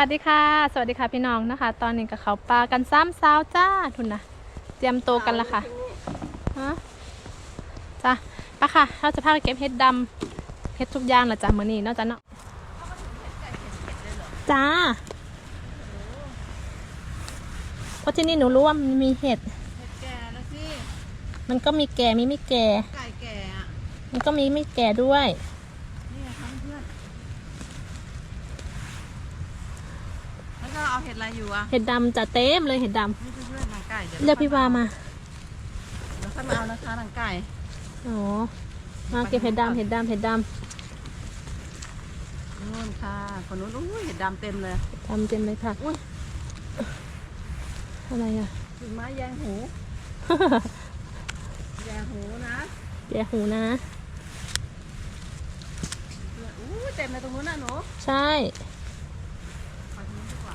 สวัสดีค่ะ สวัสดีค่ะพี่น้องนะคะ ตอนนี้กับเขาปลากันซ้ำสาวจ้าทุนนะเตรียมตัวกันละค่ะฮะจ้าปะค่ะเราจะพาไปเก็บเห็ดดำเห็ดทุกอย่างละจ้ะมื้อนี้เนาะจ้ะเนาะจ้าเพราะที่นี่หนูรู้ว่ามันมีเห็ดเห็ดแก่แล้วสิมันก็มีแก่มีไม่แก่ไก่แก่อะมันก็มีไม่แก่ด้วย นี่ทั้งเพื่อน แล้วก็เอาเห็ดอะไรอยู่อะเห็ดดำจะเต็มเลยเห็ดดนี่เพื่อนๆหนังไก่เดี๋ยวำเรียกพี่วามาเดี๋ยวค่อยมาเอานะคะหนังไก่อ๋อมาเก็บเห็ดดำเห็ดดำเห็ดดนู่นค่ะคนนู้นอุ้ยเห็ดดำเต็มเลยำดำเต็มเลยค่ะอุ้ยอะไรอะ ถึงไม้แยงหูแยงหูนะแย่หูนะ อู้เต็มเลยตรงนู้นน่ะหนูใช่ ไปตรงนู้นดีกว่า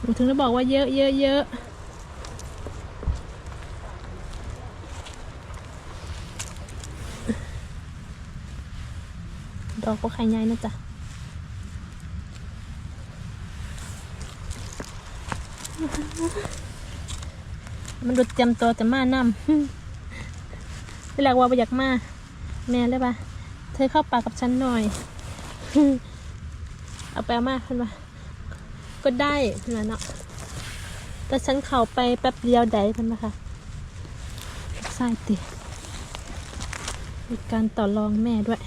หนูถึงได้บอกว่าเยอะเยอะเยอะดอกก็ไข่ใหญ่นะจ๊ะมันดูเตรียมตัวจะมานำที่แรกว่าไปอยากมา แม่เลยปะเธอเข้าปากับฉันหน่อย เอาไปเอามาขึ้นมา ก็ได้เพื่อนเนาะแต่ฉันเข้าไปแป๊บเดียวได้เพื่อนนะคะใส่ติมีการต่อรองแม่ด้วย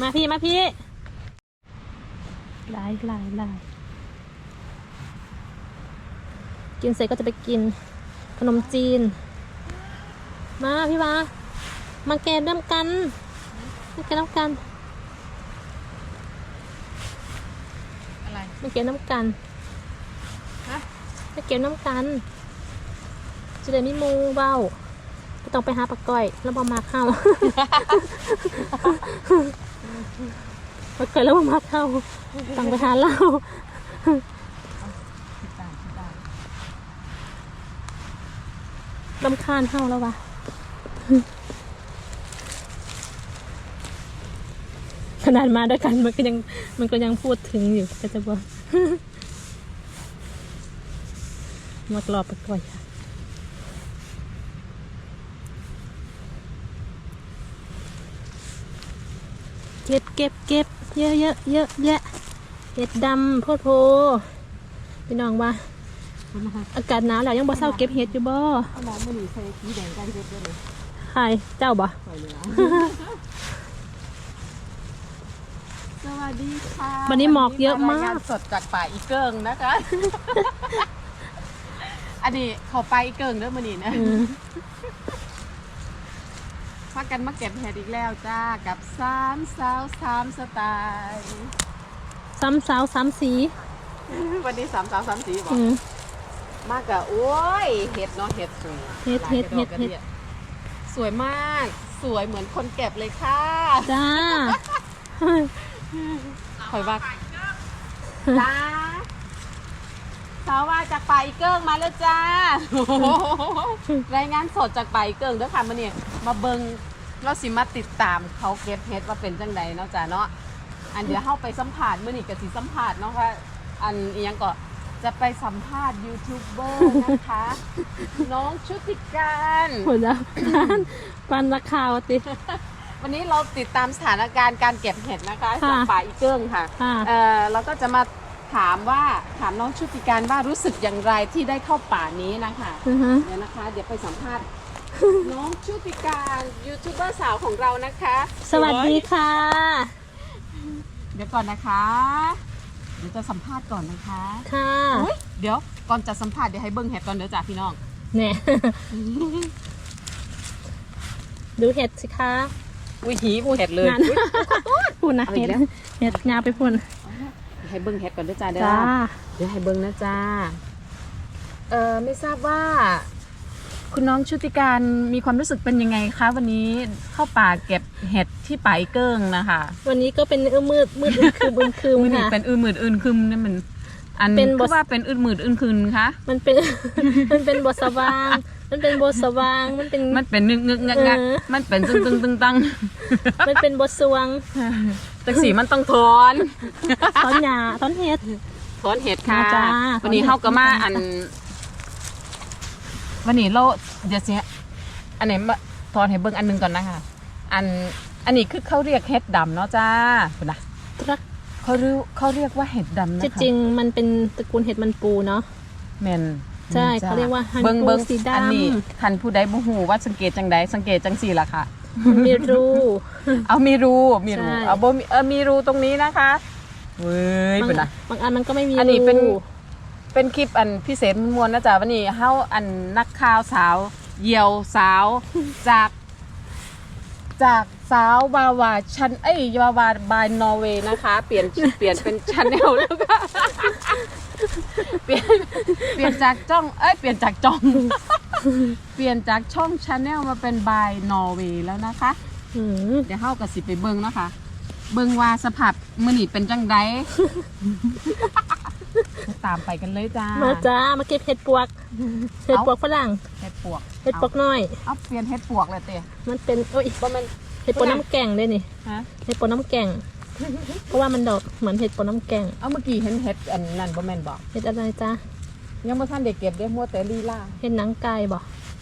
มาพี่มาพี่หลายหลายหลายกินเสร็จก็จะไปกินขนมจีน มาพี่วามาแกนน้ำกันมาแกนน้ำกัน อะไร มาเก็บน้ำกันฮะมาเก็บน้ำกัน จะได้ไม่มูเบ้าไม่ต้องไปหาปลาก้อย แล้วมามาเข้าปลาก้อยแล้วมามาเข้าต้องไปหาเหล้าคิดได้คิดได้ลำคาญเข้าแล้ววะ ขนาดมาด้วยกันมันก็ยังมันก็ยังพูดถึงอยู่ก็จะบอกมากรอบปลาก้อยค่ะเก็บเก็บเก็บเยอะเยอะเยอะแยะเห็ดดำโพดโพพี่น้องว่า อากาศหนาวแล้วยังบ่เศร้าเก็บเห็ดอยู่บ่เอาหมอมือหนีใส่สีแดงกันเห็ดด้วยเลยใครเจ้าบ่ สวยเลยนะสวัสดีค่ะวันนี้หมอกเยอะมารยงกนสดจากป่าอีเกิงนะคะ อันนี้เขาไปอีเกิงเด้อมันนี่นะอืมมากันมาเก็บเห็ดอีกแล้วจ้ากับสามสาวสามสไตล์ซ้ำสาวซ้ำสีวันนี้สามสาวสามสีบอกอืม มากกับโอ้ยเห็ดเนาะเห็ดสวยเห็ดเห็ดเห็ดเห็ด สวยมาก สวยเหมือนคนเก็บเลยค่ะ จ้า คอยว่าจ้าสาวว่าจากป่าอีเกิงมาแล้วจ้ารายงานสดจากป่าอีเกิงเด้วยค่ะมาเนี่ยมาเบิงเราสิมาติดตามเขาเก็บเห็ดว่าเป็นจังไดเนาะจ้าเนาะอันเดี๋ยวเข้าไปสัมผัสมื่อนี่กับสิสัมผัสเนาะค่ะอันอียังก็จะไปสัมภาษณ์ยูทูบเบอร์นะคะ น้องชุติการหมดแล้วปันราคาวะติ วันนี้เราติดตามสถานการณ์การเก็บเห็ดนะคะค่ะจากป่าอีเกิงค่ะค่ะ เออเราก็จะมาถามว่าถามน้องชุติการว่ารู้สึกอย่างไรที่ได้เข้าป่านี้นะคะอือฮะเดี๋ยวนะคะ เดี๋ยวไปสัมภาษณ์ น้องชุติการยูทูบเบอร์สาวของเรานะคะสวัสดีค่ะ เดี๋ยวก่อนนะคะ เดี๋ยวจะสัมภาษณ์ก่อนนะคะค่ะอุ๊ยเดี๋ยวก่อนจะสัมภาษณ์เดี๋ยวให้เบิ้งเห็ดก่อนเดี๋ยวจ้าพี่น้อง เนี่ย ดูเห็ดสิคะ อุ้ยหีบเห็ดเลยนั่นพูดนะเอาอีเห็กดแล้วเห็ดยาวไปพูนให้เบิ้งเห็ดก่อนเดี๋ยวจ้าเดี๋ยวจ้าเดี๋ยวให้เบิ้งนะจ้าเอ่อไม่ทราบว่า คุณน้องชุติการมีความรู้สึกเป็นยังไงคะวันนี้เข้าป่าเก็บเห็ดที่ป่าอีเกิ้งนะคะ วันนี้ก็เป็นเอื้อมืดมืดอึมครึมอึมครึมมือนี่ค่ะเป็นอื่นหมื่นอื่นคืมนี่มันอันเป็นบทคือว่าเป็นอื่นหมื่นอื่นคืนคะ มันเป็น มันเป็นบทสว่าง มันเป็นบทสว่างมันเป็น มันเป็นนึกนึกงักงักเออ มันเป็นตึงตึงตึงตังมันเป็นบทสว่างจังสีมันต้องถอนตอนหยาตอนเฮ็ด ถอนเห็ดค่ะ มาจ้าวันนี้ถอนเห็ด เฮาก็มาอัน วันนี้เราเดี๋ยวเสียอันไหนมาถอนเห็ดเบิ่งอันหนึงก่อนนะคะอันอันนี้คือเขาเรียกเห็ดดำเนาะจ้าคุณนะรักเขาเรียกเขาเรียกว่าเห็ดดำนะคะที่จริงมันเป็นตระกูลเห็ดมันปูเนาะแมน ใช่จ้เขาเรียกว่าฮันเบิ่งปูเบิ่งสีดำอันนี้คันผู้ใดบ่ฮู้ว่าสังเกตจังใดสังเกตจังสี่ล่ะค่ะมันมีรู เอามีรูมีรูใช่ เอาบ่มีเออมีรูตรงนี้นะคะเว้ยบางเป็นนะ บางอันมันก็ไม่มีอันนี้เป็น รูเป็นคลิปอันพิเศษมวลๆนะจ๊ะวันนี้เฮาอันนักข่าวสาว เหยี่ยวสาว จาก จากสาววาวาชันเอ้ยวาวาบายนอร์เวย์นะคะ เปลี่ยนเปลี่ยนเป็นชาแนลแล้วก็ เปลี่ยนเปลี่ยนจากจ้อง เอ้ย เปลี่ยนจากจ้อง เปลี่ยนจากช่องชาแนลมาเป็นบายนอร์เวย์แล้วนะคะ อืมเดี๋ยวเฮากับสิไปเบิ่งเนาะคะ เบิ่งว่าสภาพมื้อนี้เป็นจังได ตามไปกันเลยจ้ามาจ้ามาเก็บเห็ดปวก เห็ดปวกฝรั่ง เฮ็ดปวกเห็ดปวกน้อย เอาเปลี่ยนเฮ็ดปวกเลยเต้มันเป็นโอ้ยบ่แม่นเห็ดปวกน้ำแกงด้วยนี่ ฮะ เห็ดปวกน้ำแกง เพราะว่ามันดอกเหมือนเห็ดปวกน้ำแกงเอาเมื่อกี้เห็นเฮ็ดอันนั้นบ่แม่นบ่เห็ดอะไรจ้ายังบ่ทันได้เก็บเด้มัวแต่ลีลาเห็ดหนังไก่บ่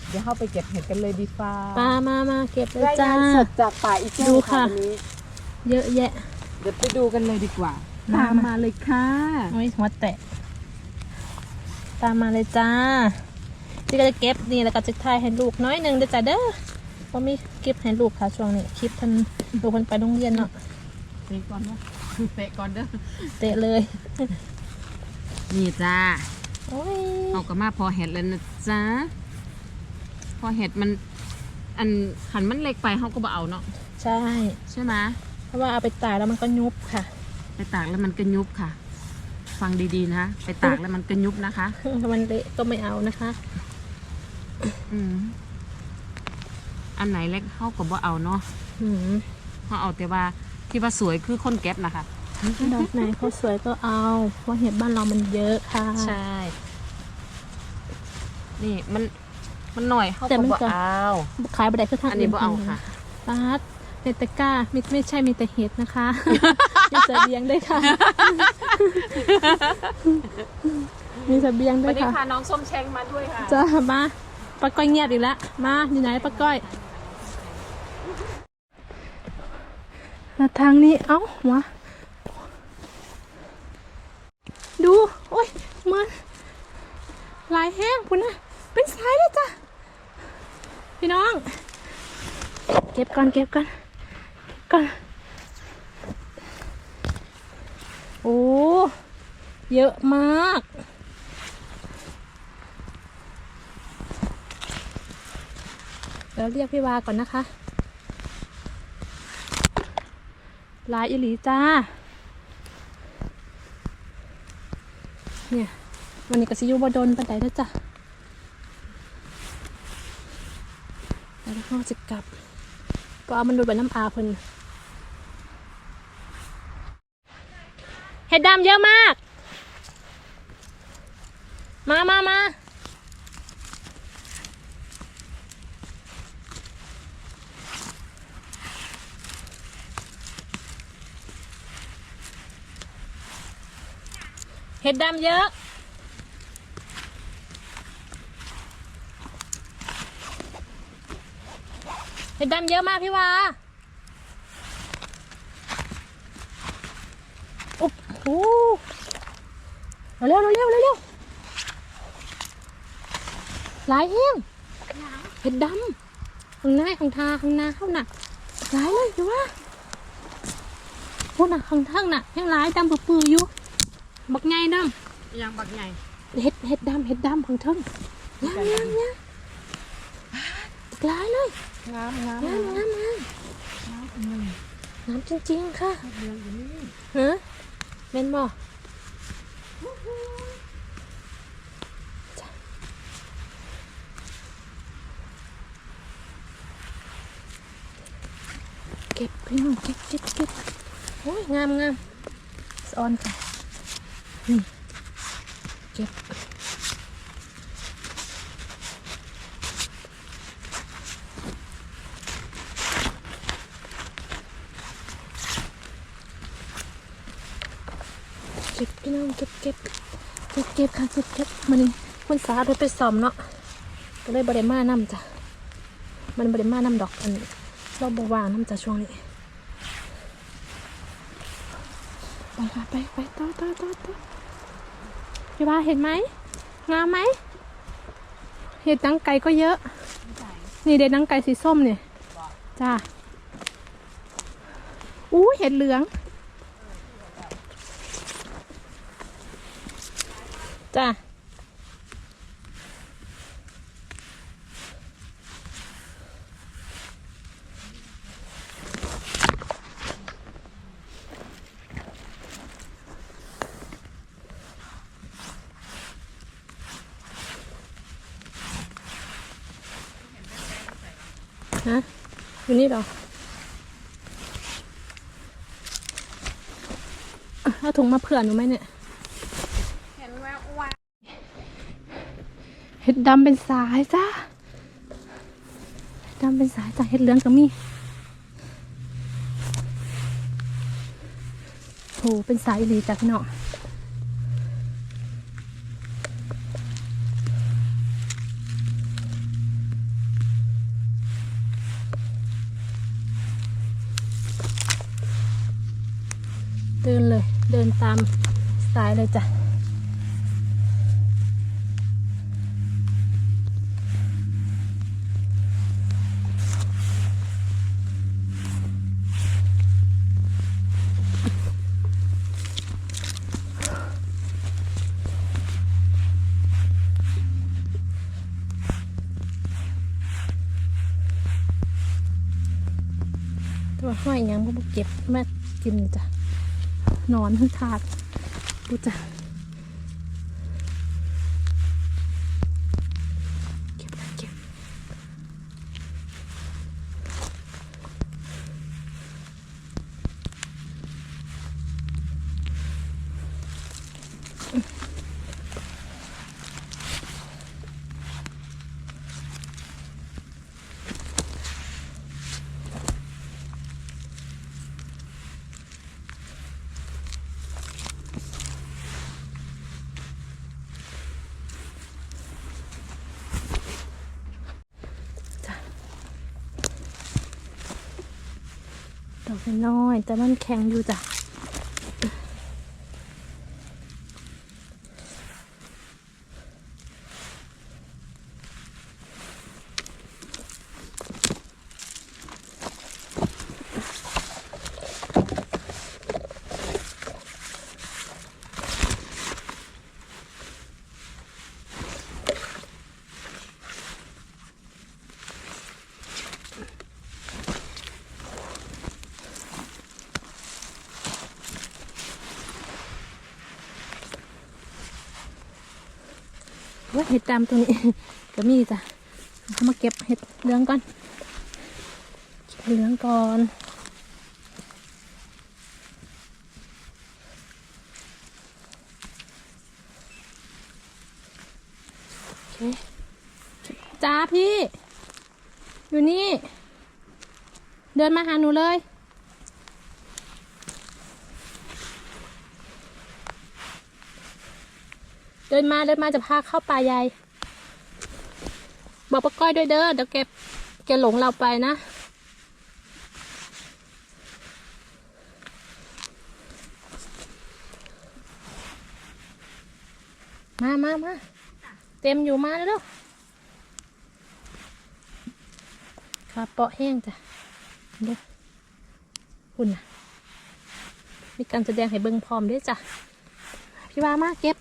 เดี๋ยวเฮาไปเก็บเห็ดกันเลยดีฟ้าปลามามาเก็บเลยรายจ้า งานสดจากป่าอีเจ้าดูค่ะ วันนี้ เยอะแยะ เดี๋ยวไปดูกันเลยดีกว่ามาตามมาเลยค่ะ โอ้ยหัวแตะ ตามมาเลยจ้าที่ก็จะเก็บนี่แล้วก็จะถ่ายให้ลูกน้อยหนึ่งเด้อจ้าเด้อว่ามีเก็บให้ลูกค่ะช่วงนี้คลิปทันลูกมันไปโรงเรียนเนาะ เตะก่อนเนาะเตะก่อนเด้อเตะเลย นี่จ้าโอ้ยเอาก็มาพอเห็ดแล้วนะจ๊ะพอเห็ดมัน อันขันมันเล็กไปเขาก็บ่เอาเนาะใช่ ใช่ไหมเพราะว่าเอาไปตากแล้วมันก็ยุบค่ะ ไปตากแล้วมันก็ยุบค่ะ ฟังดีๆนะไปตากแล้วมันก็ยุบนะคะถ้ามันเละก็ไม่เอานะคะ อืมอันไหนเล็กเขาก็บ่เอาเนาะอืมเขาเอาแต่ว่า ที่ว่าสวยคือคนแก๊ปนะคะ ดอกไหนเขาสวยก็เอาเพราะเห็ดบ้านเรามันเยอะค่ะ ใช่ นี่มันมันหน่อยเขาแต่ก็มันบ่ก็ เอาขายไปได้คือทางอันนี้บ่เอาค่ะ ปาดในตะกร้าไม่ไม่ใช่มีแต่เห็ดนะคะมีเสบียงด้วยค่ะ มีเสบียงด้วัวนยนี้ค่ะพาน้องส้มแชงมาด้วยค่ะ จ้ามาป้าก้อยเงียบอีกแล้วมาอยู่ไหนป้าก้อย แล้วทางนี้เอ้าหัวดู โอ้ยมันลายแห้งพุ่นนะเป็นสายเลยจ้ะ พี่น้อง เก็บก่อนเก็บก่อนเก็บก่อน โอ้ เยอะมากเดี๋ยวเรียกพี่วาก่อนนะคะ ลายอิหลีจ้า เนี่ย วันนี้ก็สิอยูบดนปันไดแล้วจ้ะแล้วเราจะกลับ ก็เอามันดูแบบน้ำอาเพิ่นเห็ดดำเยอะมาก มามามา เห็ดดำเยอะ เห็ดดำเยอะมากพี่วาโอ้โหเร็วเร็วเร็วเร็วเร็วหลายแห้งเห็ดดำข้างหน้าข้างทาข้างนาเข้าหนักหลายเลยอยู่ว่าพูดน่ะข้างทางหน่ะยังหลายดำปื้อๆอยู่ บักไงดยังบักใหญ่ำเห็ดเห็ดดำเห็ดดำของเทิงยังยังยังหลายเลยงามงามงามงามงามงามจริงๆค่ะฮะเมนบอจ้ะเก็บพี่น้องเก็บเก็บเก็บโอ้ยงามงามสะออนค่ะนี่ เจ็บเก็บพี่น้องเก็บเก็บเก็บเก็บค่ะเก็บเก็บมันคุณสาเราไปซ้อมเนาะก็เลยบริมาน้ำจ้ะมันบริมาน้ำดอกอันนี้เราบวางน้ำจ้ะช่วงนี้ไปค่ะไปไปต่อต่อต่อต่อ พี่ว่าเห็นไหมงามไหมเห็ดนังไก่ก็เยอะ นี่เด็ดนังไก่สีส้มเนี่ยจ้าอู้เห็ดเหลืองจ้าฮะ อยู่นี่เหรอเอาถุงมาเผื่อหนูไหมเนี่ยเห็นแววแววเห็ดดำเป็นสายจ้าดำเป็นสายจ้าเห็ดเหลืองก็มีโหเป็นสายอีหลีจ้ะพี่น้องเดินเลย เดิน ตามสายเลยจ้ะตัวห้อยยังก็บ่เก็บมากินจ้ะ นอนทั้งถาดดูจ้ะ ดอกน้อย แต่มันแข็งอยู่จ้ะ ว่าเห็ดดำตัวนี้ ก็มีจ้ะเอามาเก็บเห็ดเหลืองก่อนเก็บเหลืองก่อนโอเคจ้าพี่ อยู่นี่ เดินมาหาหนูเลย ดินมาเดินมาจะพาเข้าป่าใหญ่บอกป้าก้อยด้วยเด้อเดี๋ยวแกแกหลงเราไปนะ มามามาเต็มอยู่มาเร็วขาเปาะแห้งจ้ะด้อคุณนะมีการแสดงให้เบิ่งพร้อมด้วยจ้ะพี่ว่ามาเก็บ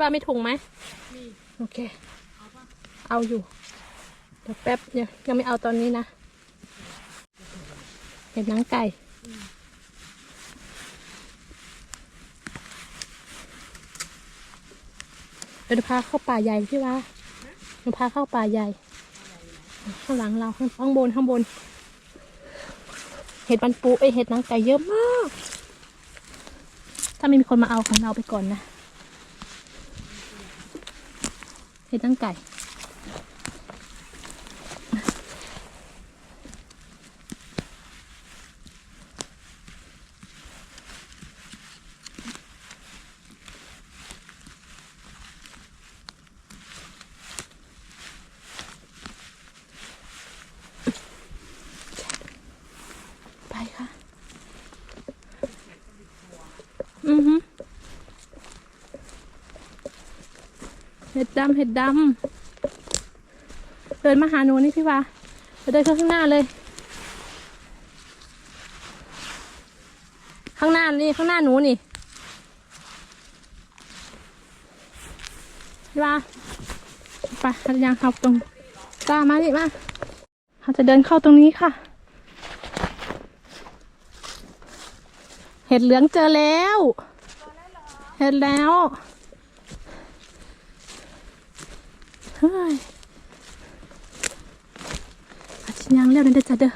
ว่าไม่ถุงไหมโอเค เอาอยู่ เดี๋ยวแป๊บยังยังไม่เอาตอนนี้นะ เห็นหนังไก่เดี๋ยวพาเข้าป่าใหญ่พี่ว่าเดี๋ยวพาเข้าป่าใหญ่ ข้างหลังเราข้างบนข้างบน เห็ดมันปูเอ้ยเห็ดหนังไก่เยอะมาก ถ้าไม่มีคนมาเอาของเราไปก่อนนะ เห็ดตั้งไก่ อะไรคะ อือฮึเห็ ดำเห็ดดำเดินมาหาหนูนี่พี่วาเดินเข้าข้างหน้าเลย ข้างหน้านี่ข้างหน้าหนูนี่พี่วาไปเรายังเข้าตรงกล้ามาดิมาเราจะเดินเข้าตรงนี้ค่ะ เห็ดเหลืองเจอแล้ว เห็ดแล้ว เฮ้ยอาชิยังเร็วนั่นเด้อจ้ะเด้อ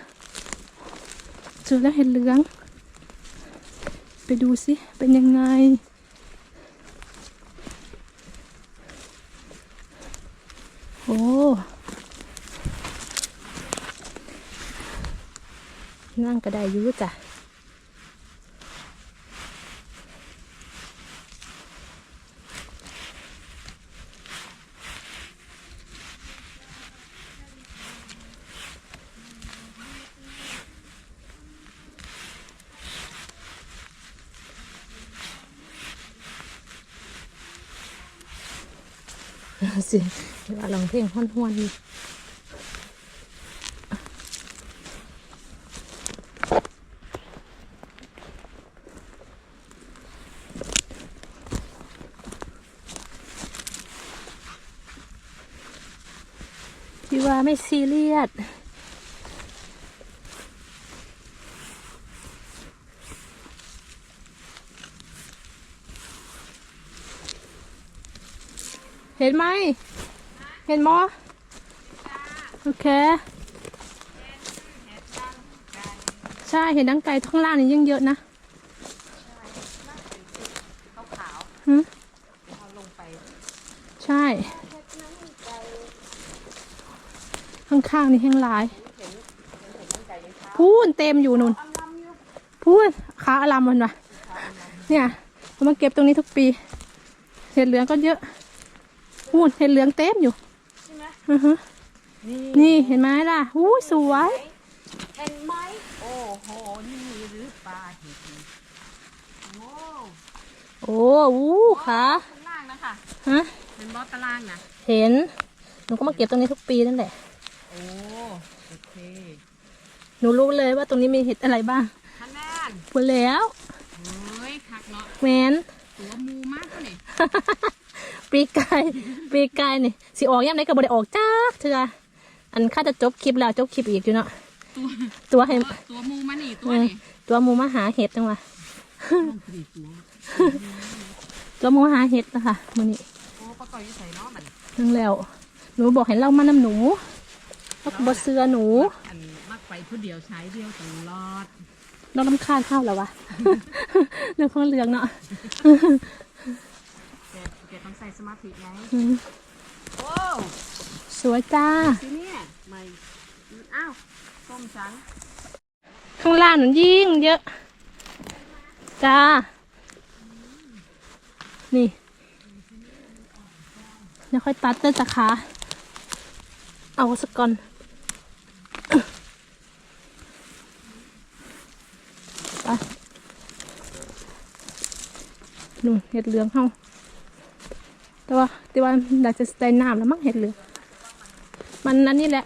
เจอแล้วเห็ดเหลือง ไปดูสิเป็นยังไงโอ้นั่งก็ได้ยุ่จ้ะ สิเวลาลองเพลงห้อนห้วนๆพี่ว่าไม่ซีเรียส เห็นไหม เห็นมอโอเค ใช่เห็นดังไกลข้างล่างนี่ยังเยอะนะขาวหึๆเอาลงไป ใช่ ข้างๆนี่แห้งหลาย พูนเต็มอยู่นุ่น พูนขาอลามมันวะเนี่ยผมมาเก็บตรงนี้ทุกปีเห็ดเหลืองก็เยอะ พูนเห็ดเหลืองเต็มอยู่ใช่ไหมอือฮึนี่นี่เห็นไหมล่ะอู้ยสวย เห็นไหมโอ้โหนี่หรือปลาเห็ดโอ้โอ้อู้ขาข้างล่างนะคะฮะเป็นบอสตารางนะเห็นหนูก็มาเก็บตรงนี้ทุกปีนั่นแหละโอ้โอเคหนูรู้เลยว่าตรงนี้มีเห็ดอะไรบ้างท่านแม่นพูดแล้วเฮ้ยคักเนาะแมนตัวมูมากเลย ปีกายปีกายนี่สิออกยังไงก็บ่ได้ออกจ้าเถื่ออันข้าจะจบคลิปแล้วจบคลิปอีกอยู่เนาะตัวตัวให้ตัวตัวมูมานี่ตัวเออนี่ตัวหมูมาหาเห็ดจังวะต้องกรีดตัวตัวหมูหาเห็ดนะคะมื้อนี้โอ้ปลาก่อยอยู่ใส่เนาะมันนั่งแล้วหนูบอกให้เล่ามาน้ำหนูแล้วก็บ่เสือหนูอันมักไปผู้เดียวใช้เดียวตลอดน้องลำคาญข้าวแล้ววะเรื่องของเรื่องเนาะแกแก ต้องใส่สมาธิไงอืมโอ้สวยจ้าทีเนี่ยไม่อ้าวส้มฉันข้างล่างหนูยิ่งเยอะ จ้า นี่เดี๋ยวค่อยตัดเต้นสาขาเอาสักก่อนไปนู่นเห็ดเหลืองเฮา แต่ว่าแต่ว่าอยากจะใส่น้ำแล้วมั้งเห็ดเหลืองมันอันนี้แหละ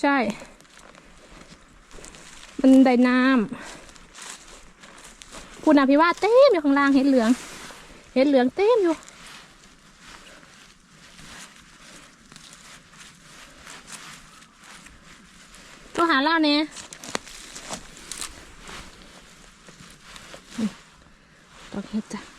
ใช่ มันไดน้ำคุณอภิวาเต็มอยู่ข้างล่างเห็ดเหลือง เห็ดเหลืองเต็มอยู่ตัวหาเล่าเนี่ยโอเคจ้ะ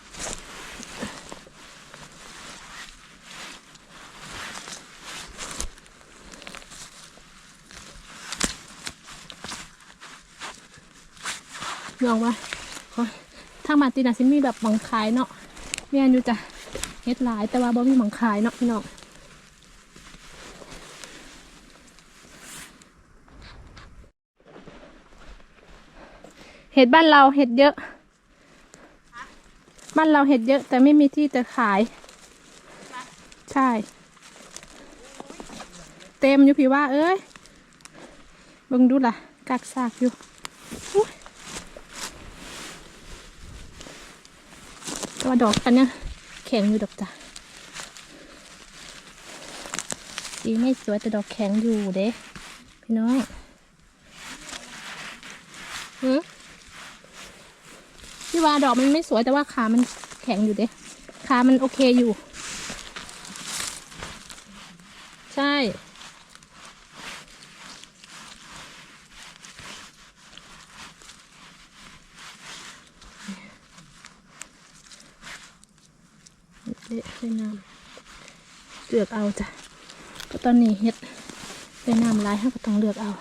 ลองว่าทางมาตีนาซิมีแบบหมังขายเนาะเมียนอยู่จ้ะเฮ็ดหลายแต่ว่าบ่มีหมังขายเนาะพี่น้องเห็ดบ้านเราเห็ดเยอะ บ้านเราเห็ดเยอะ แต่ไม่มีที่จะขาย ใช่ เต็มอยู่พี่ว่า เอ้ยเบิ่งดูล่ะกากซากอยู่ อุ๊ย ว่าดอกกันเนี่ยแข็งอยู่ดอกจ้ะสีไม่สวยแต่ดอกแข็งอยู่เด้พี่น้องหือพี่ว่าดอกมันไม่สวยแต่ว่าขามันแข็งอยู่เด้ขามันโอเคอยู่ ใช่ เละใส่น้ำเลือกเอาจ้ะก็ตอนนี้เฮ็ดไปน้ำลายให้ก็ต้องเลือกเอา